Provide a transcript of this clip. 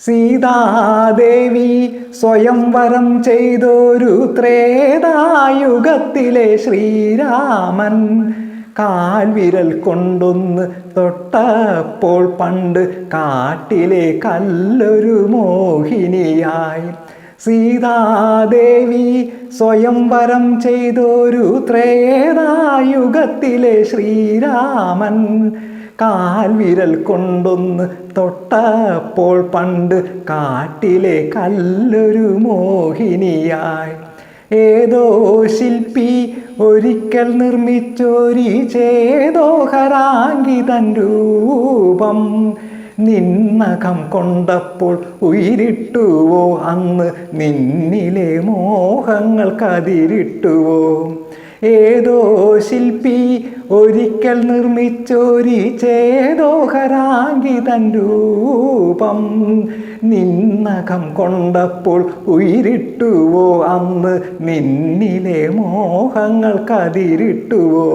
സീതാദേവി സ്വയംവരം ചെയ്തൊരു ത്രേതായുഗത്തിലെ ശ്രീരാമൻ. കാൽവിരൽ കൊണ്ടൊന്ന് തൊട്ടപ്പോൾ പണ്ട് കാട്ടിലെ കല്ലൊരു മോഹിനിയായി. സീതാദേവി സ്വയംവരം ചെയ്തൊരു ത്രേതായുഗത്തിലെ ശ്രീരാമൻ. കാൽവിരൽ കൊണ്ടൊന്ന് തൊട്ടപ്പോൾ പണ്ട് കാട്ടിലെ കല്ലൊരു മോഹിനിയായി. ഏതോ ശില്പി ഒരിക്കൽ നിർമ്മിച്ചൊരി ചേതോഹരാങ്കിതൻ രൂപം നിന്നകം കൊണ്ടപ്പോൾ ഉയിരിട്ടുവോ? അന്ന് നിന്നിലെ മോഹങ്ങൾ കതിരിട്ടുവോ? ഏതോ ശില്പി ഒരിക്കൽ നിർമ്മിച്ചൊരി ചേതോഹരാങ്കിതൻ രൂപം നിന്നകം കൊണ്ടപ്പോൾ ഉയിരിട്ടുവോ അന്ന് നിന്നിലെ മോഹങ്ങൾ കതിരിട്ടുവോ?